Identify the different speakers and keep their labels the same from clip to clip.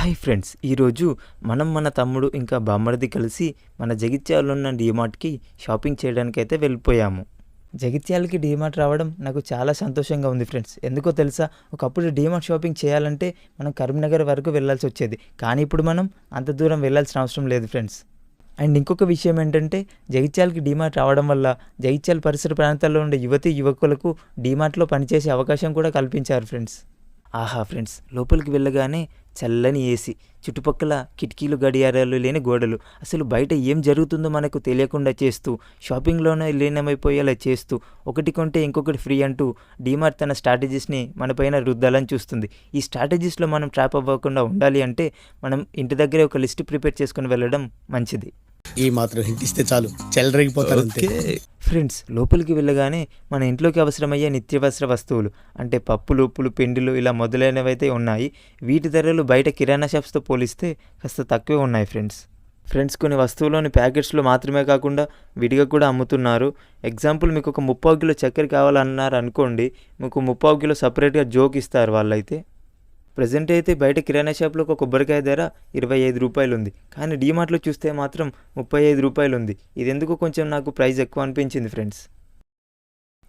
Speaker 1: hi friends ఈరోజు మనం మన తమ్ముడు ఇంకా బామ్మడిది కలిసి మన జగిత్యాలలో ఉన్న డీమార్ట్కి షాపింగ్ చేయడానికి అయితే వెళ్ళిపోయాము జగిత్యాలకి డీమార్ట్ రావడం నాకు చాలా సంతోషంగా ఉంది ఫ్రెండ్స్ ఎందుకో తెలుసా ఒకప్పుడు డీమార్ట్ షాపింగ్ చేయాలంటే మనం కరీంనగర్ వరకు వెళ్ళాల్సి వచ్చేది కానీ ఇప్పుడు మనం అంత దూరం వెళ్ళాల్సిన అవసరం లేదు ఫ్రెండ్స్ అండ్ ఇంకొక విషయం ఏంటంటే జగిత్యాలకి డీమార్ట్ రావడం వల్ల జగిత్యాల పరిసర ప్రాంతాల్లో ఉండే యువతి యువకులకు డీమార్ట్లో పనిచేసే అవకాశం కూడా కల్పించారు ఫ్రెండ్స్ ఆహా ఫ్రెండ్స్ లోపలికి వెళ్ళగానే చల్లని ఏసీ చుట్టుపక్కల కిటికీలు గడియారాలు లేని గోడలు అసలు బయట ఏం జరుగుతుందో మనకు తెలియకుండా చేస్తూ షాపింగ్లోనే లీనమైపోయేలా చేస్తూ ఒకటి కొంటే ఇంకొకటి ఫ్రీ అంటూ డీమార్ట్ తన స్ట్రాటజీస్ని మనపైన రుద్దాలని చూస్తుంది ఈ స్ట్రాటజీస్లో మనం ట్రాప్ అవ్వకుండా ఉండాలి అంటే మనం ఇంటి దగ్గరే ఒక లిస్ట్ ప్రిపేర్ చేసుకుని వెళ్ళడం మంచిది
Speaker 2: ఈ మాత్రం ఇస్తే చాలు చెల్లరగిపోతారు అంతే
Speaker 1: ఫ్రెండ్స్ లోపలికి వెళ్ళగానే మన ఇంట్లోకి అవసరమయ్యే నిత్యవసర వస్తువులు అంటే పప్పులు ఉప్పులు పిండిలు ఇలా మొదలైనవైతే ఉన్నాయి వీటి ధరలు బయట కిరాణా షాప్స్తో పోలిస్తే కాస్త తక్కువే ఉన్నాయి ఫ్రెండ్స్ ఫ్రెండ్స్ కొన్ని వస్తువులోని ప్యాకెట్స్లో మాత్రమే కాకుండా విడిగా కూడా అమ్ముతున్నారు ఎగ్జాంపుల్ మీకు ఒక ముప్పావు కిలో చక్కెర కావాలన్నారు అనుకోండి మీకు ముప్పావు కిలో సపరేట్గా జోక్ ఇస్తారు వాళ్ళైతే ప్రజెంట్ అయితే బయట కిరాణా షాప్లో ఒక కొబ్బరికాయ ధర ఇరవై ఐదు రూపాయలు ఉంది కానీ డీమార్ట్లో చూస్తే మాత్రం ముప్పై ఐదు రూపాయలు ఉంది ఇదెందుకు కొంచెం నాకు ప్రైస్ ఎక్కువ అనిపించింది ఫ్రెండ్స్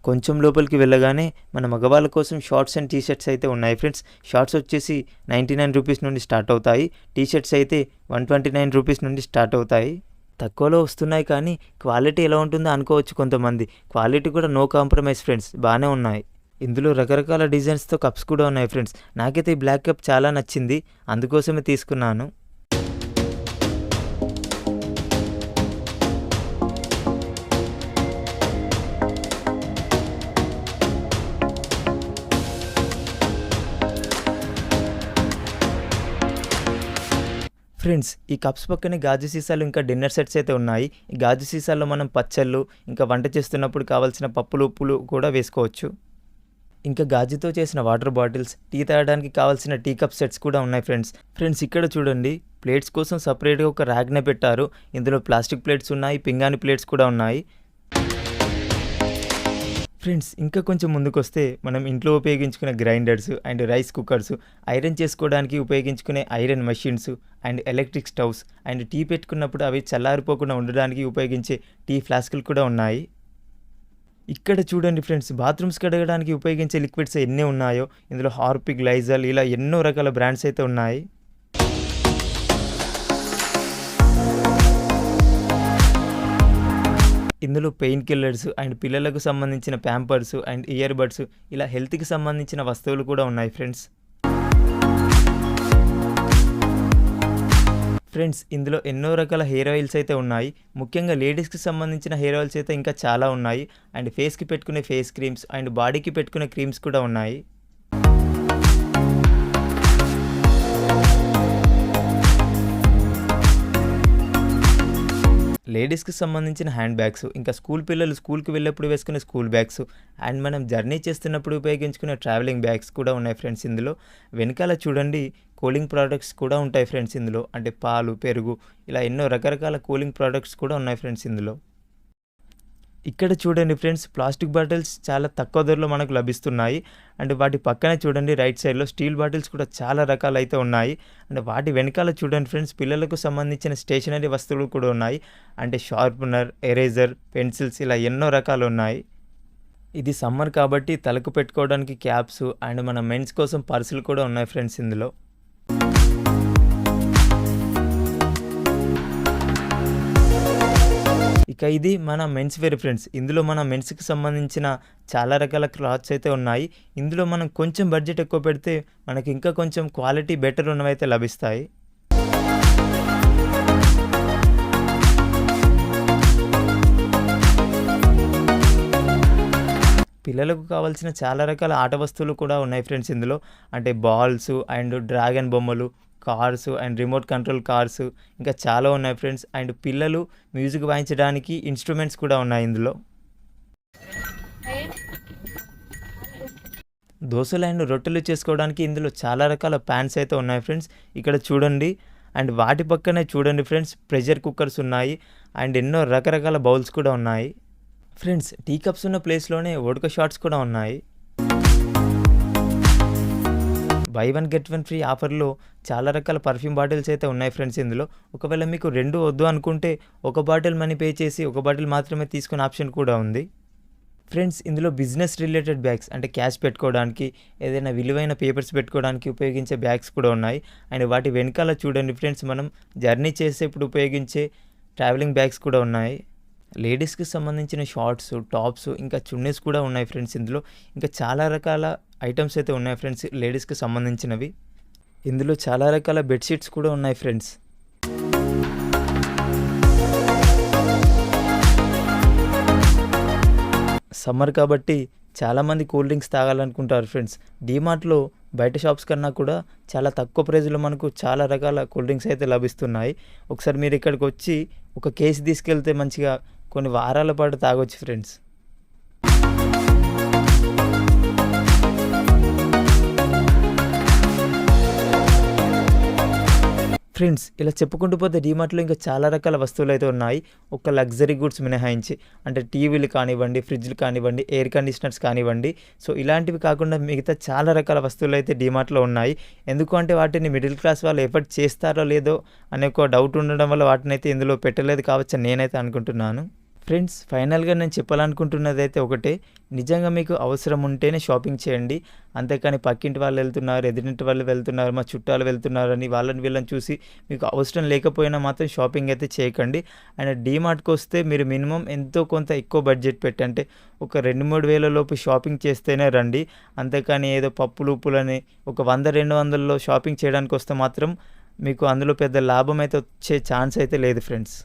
Speaker 1: కొంచెం లోపలికి వెళ్ళగానే మన మగవాళ్ళ కోసం షార్ట్స్ అండ్ టీషర్ట్స్ అయితే ఉన్నాయి ఫ్రెండ్స్ షార్ట్స్ వచ్చేసి నైంటీ నైన్ రూపీస్ నుండి స్టార్ట్ అవుతాయి టీషర్ట్స్ అయితే వన్ ట్వంటీ నైన్ రూపీస్ నుండి స్టార్ట్ అవుతాయి తక్కువలో వస్తున్నాయి కానీ క్వాలిటీ ఎలా ఉంటుందో అనుకోవచ్చు కొంతమంది క్వాలిటీ కూడా నో కాంప్రమైజ్ ఫ్రెండ్స్ బాగానే ఉన్నాయి ఇందులో రకరకాల డిజైన్స్తో కప్స్ కూడా ఉన్నాయి ఫ్రెండ్స్ నాకైతే ఈ బ్లాక్ కప్ చాలా నచ్చింది అందుకోసమే తీసుకున్నాను ఫ్రెండ్స్ ఈ కప్స్ పక్కనే గాజు సీసాలు ఇంకా డిన్నర్ సెట్స్ అయితే ఉన్నాయి ఈ గాజు సీసాల్లో మనం పచ్చళ్ళు ఇంకా వంట చేస్తున్నప్పుడు కావాల్సిన పప్పులు ఉప్పులు కూడా వేసుకోవచ్చు ఇంకా గాజుతో చేసిన వాటర్ బాటిల్స్ టీ తాగడానికి కావాల్సిన టీ కప్ సెట్స్ కూడా ఉన్నాయి ఫ్రెండ్స్ ఫ్రెండ్స్ ఇక్కడ చూడండి ప్లేట్స్ కోసం సపరేట్గా ఒక ర్యాగ్నే పెట్టారు ఇందులో ప్లాస్టిక్ ప్లేట్స్ ఉన్నాయి పింగాణి ప్లేట్స్ కూడా ఉన్నాయి ఫ్రెండ్స్ ఇంకా కొంచెం ముందుకు వస్తే మనం ఇంట్లో ఉపయోగించుకునే grinders and rice cookers iron చేసుకోవడానికి ఉపయోగించుకునే iron machines and electric stoves and tea పెట్టుకున్నప్పుడు అవి చల్లారిపోకుండా ఉండడానికి ఉపయోగించే టీ ఫ్లాస్కులు కూడా ఉన్నాయి ఇక్కడ చూడండి ఫ్రెండ్స్ బాత్రూమ్స్ కడగడానికి ఉపయోగించే లిక్విడ్స్ ఎన్ని ఉన్నాయో ఇందులో హార్పిక్ లైజల్ ఇలా ఎన్నో రకాల బ్రాండ్స్ అయితే ఉన్నాయి ఇందులో పెయిన్ కిల్లర్స్ అండ్ పిల్లలకు సంబంధించిన ప్యాంపర్స్ అండ్ ఇయర్ బడ్స్ ఇలా హెల్త్కి సంబంధించిన వస్తువులు కూడా ఉన్నాయి ఫ్రెండ్స్ ఫ్రెండ్స్ ఇందులో ఎన్నో రకాల హెయిర్ ఆయిల్స్ అయితే ఉన్నాయి ముఖ్యంగా లేడీస్కి సంబంధించిన హెయిర్ ఆయిల్స్ అయితే ఇంకా చాలా ఉన్నాయి అండ్ ఫేస్కి పెట్టుకునే ఫేస్ క్రీమ్స్ అండ్ బాడీకి పెట్టుకునే క్రీమ్స్ కూడా ఉన్నాయి లేడీస్కి సంబంధించిన హ్యాండ్ బ్యాగ్స్ ఇంకా స్కూల్ పిల్లలు స్కూల్కి వెళ్ళేప్పుడు వేసుకునే స్కూల్ బ్యాగ్స్ అండ్ మనం జర్నీ చేస్తున్నప్పుడు ఉపయోగించుకునే ట్రావెలింగ్ బ్యాగ్స్ కూడా ఉన్నాయి ఫ్రెండ్స్ ఇందులో వెనకాల చూడండి కూలింగ్ ప్రోడక్ట్స్ కూడా ఉంటాయి ఫ్రెండ్స్ ఇందులో అంటే పాలు పెరుగు ఇలా ఎన్నో రకరకాల కూలింగ్ ప్రోడక్ట్స్ కూడా ఉన్నాయి ఫ్రెండ్స్ ఇందులో ఇక్కడ చూడండి ఫ్రెండ్స్ ప్లాస్టిక్ బాటిల్స్ చాలా తక్కువ ధరలో మనకు లభిస్తున్నాయి అండ్ వాటి పక్కనే చూడండి రైట్ సైడ్లో స్టీల్ బాటిల్స్ కూడా చాలా రకాలు అయితే ఉన్నాయి అండ్ వాటి వెనకాల చూడండి ఫ్రెండ్స్ పిల్లలకు సంబంధించిన స్టేషనరీ వస్తువులు కూడా ఉన్నాయి అంటే షార్ప్నర్ ఎరేజర్ పెన్సిల్స్ ఇలా ఎన్నో రకాలు ఉన్నాయి ఇది సమ్మర్ కాబట్టి తలకు పెట్టుకోవడానికి క్యాప్స్ అండ్ మన మెన్స్ కోసం పర్సులు కూడా ఉన్నాయి ఫ్రెండ్స్ ఇందులో ఇక ఇది మన మెన్స్ వేర్ ఫ్రెండ్స్ ఇందులో మన మెన్స్కి సంబంధించిన చాలా రకాల క్లాత్స్ అయితే ఉన్నాయి ఇందులో మనం కొంచెం బడ్జెట్ ఎక్కువ పెడితే మనకి ఇంకా కొంచెం క్వాలిటీ బెటర్ ఉన్నవైతే లభిస్తాయి పిల్లలకు కావాల్సిన చాలా రకాల ఆట వస్తువులు కూడా ఉన్నాయి ఫ్రెండ్స్ ఇందులో అంటే బాల్స్ అండ్ డ్రాగన్ బొమ్మలు cars and remote control cars ఇంకా చాలా ఉన్నాయి ఫ్రెండ్స్ అండ్ పిల్లలు మ్యూజిక్ వాయించడానికి ఇన్స్ట్రుమెంట్స్ కూడా ఉన్నాయి ఇందులో దోశలు అండ్ రొట్టెలు చేసుకోవడానికి ఇందులో చాలా రకాల ప్యాన్స్ అయితే ఉన్నాయి ఫ్రెండ్స్ ఇక్కడ చూడండి అండ్ వాటి పక్కనే చూడండి ఫ్రెండ్స్ ప్రెషర్ కుక్కర్స్ ఉన్నాయి అండ్ ఎన్నో రకరకాల బౌల్స్ కూడా ఉన్నాయి ఫ్రెండ్స్ టీ కప్స్ ఉన్న ప్లేస్లోనే వోడ్క షాట్స్ కూడా ఉన్నాయి buy one get one free ఆఫర్లో చాలా రకాల పర్ఫ్యూమ్ బాటిల్స్ అయితే ఉన్నాయి ఫ్రెండ్స్ ఇందులో ఒకవేళ మీకు రెండు వద్దు అనుకుంటే ఒక బాటిల్ మనీ పే చేసి ఒక బాటిల్ మాత్రమే తీసుకునే ఆప్షన్ కూడా ఉంది ఫ్రెండ్స్ ఇందులో బిజినెస్ రిలేటెడ్ బ్యాగ్స్ అంటే క్యాష్ పెట్టుకోవడానికి ఏదైనా విలువైన పేపర్స్ పెట్టుకోవడానికి ఉపయోగించే బ్యాగ్స్ కూడా ఉన్నాయి అండ్ వాటి వెనకాల చూడండి ఫ్రెండ్స్ మనం జర్నీ చేసేప్పుడు ఉపయోగించే ట్రావెలింగ్ బ్యాగ్స్ కూడా ఉన్నాయి లేడీస్కి సంబంధించిన షార్ట్స్ టాప్స్ ఇంకా చున్నీస్ కూడా ఉన్నాయి ఫ్రెండ్స్ ఇందులో ఇంకా చాలా రకాల ఐటమ్స్ అయితే ఉన్నాయి ఫ్రెండ్స్ లేడీస్కి సంబంధించినవి ఇందులో చాలా రకాల బెడ్షీట్స్ కూడా ఉన్నాయి ఫ్రెండ్స్ సమ్మర్ కాబట్టి చాలామంది కూల్ డ్రింక్స్ తాగాలనుకుంటారు ఫ్రెండ్స్ డీమార్ట్లో బయట షాప్స్ కన్నా కూడా చాలా తక్కువ ప్రైజ్లో మనకు చాలా రకాల కూల్ డ్రింక్స్ అయితే లభిస్తున్నాయి ఒకసారి మీరు ఇక్కడికి వచ్చి ఒక కేసు తీసుకెళ్తే మంచిగా కొన్ని వారాల పాటు తాగొచ్చు ఫ్రెండ్స్ ఫ్రెండ్స్ ఇలా చెప్పుకుంటూ పోతే డీమార్ట్లో ఇంకా చాలా రకాల వస్తువులు అయితే ఉన్నాయి ఒక లగ్జరీ గుడ్స్ మినహాయించి అంటే టీవీలు కానివ్వండి ఫ్రిడ్జ్లు కానివ్వండి ఎయిర్ కండిషనర్స్ కానివ్వండి సో ఇలాంటివి కాకుండా మిగతా చాలా రకాల వస్తువులు అయితే డీమార్ట్లో ఉన్నాయి ఎందుకు అంటే వాటిని మిడిల్ క్లాస్ వాళ్ళు ఎఫర్ట్ చేస్తారో లేదో అనే ఒక డౌట్ ఉండడం వల్ల వాటిని అయితే ఇందులో పెట్టలేదు కావచ్చు నేనైతే అనుకుంటున్నాను ఫ్రెండ్స్ ఫైనల్గా నేను చెప్పాలనుకుంటున్నది అయితే ఒకటే నిజంగా మీకు అవసరం ఉంటేనే షాపింగ్ చేయండి అంతేకాని పక్కింటి వాళ్ళు వెళ్తున్నారు ఎదురింటి వాళ్ళు వెళ్తున్నారు మా చుట్టాలు వెళ్తున్నారు అని వాళ్ళని వీళ్ళని చూసి మీకు అవసరం లేకపోయినా మాత్రం షాపింగ్ అయితే చేయకండి అండ్ డీమార్ట్కి వస్తే మీరు మినిమం ఎంతో కొంత ఎక్కువ బడ్జెట్ పెట్టంటే ఒక రెండు మూడు వేల లోపు షాపింగ్ చేస్తేనే రండి అంతేకాని ఏదో పప్పులు ఉప్పులని ఒక వంద రెండు వందల్లో షాపింగ్ చేయడానికి వస్తే మాత్రం మీకు అందులో పెద్ద లాభం అయితే వచ్చే ఛాన్స్ అయితే లేదు ఫ్రెండ్స్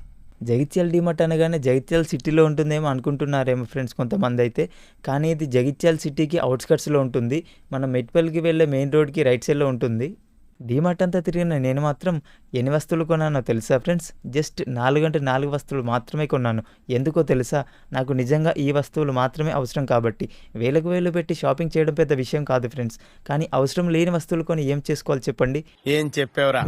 Speaker 1: జగిత్యాల డిమార్ట్ అనగానే జగిత్యాల సిటీలో ఉంటుందేమో అనుకుంటున్నారేమో ఫ్రెండ్స్ కొంతమంది అయితే కానీ ఇది జగిత్యాల సిటీకి అవుట్స్కట్స్లో ఉంటుంది మన మెట్పల్కి వెళ్ళే మెయిన్ రోడ్కి రైట్ సైడ్లో ఉంటుంది డీమార్ట్ అంతా తిరిగిన నేను మాత్రం ఎన్ని వస్తువులు కొన్నానో తెలుసా ఫ్రెండ్స్ జస్ట్ నాలుగు నాలుగంటే నాలుగు వస్తువులు మాత్రమే కొన్నాను ఎందుకో తెలుసా నాకు నిజంగా ఈ వస్తువులు మాత్రమే అవసరం కాబట్టి వేలకు వేలు పెట్టి షాపింగ్ చేయడం పెద్ద విషయం కాదు ఫ్రెండ్స్ కానీ అవసరం లేని వస్తువులు కొని ఏం చేసుకోవాలి చెప్పండి
Speaker 2: ఏం చెప్పేవరా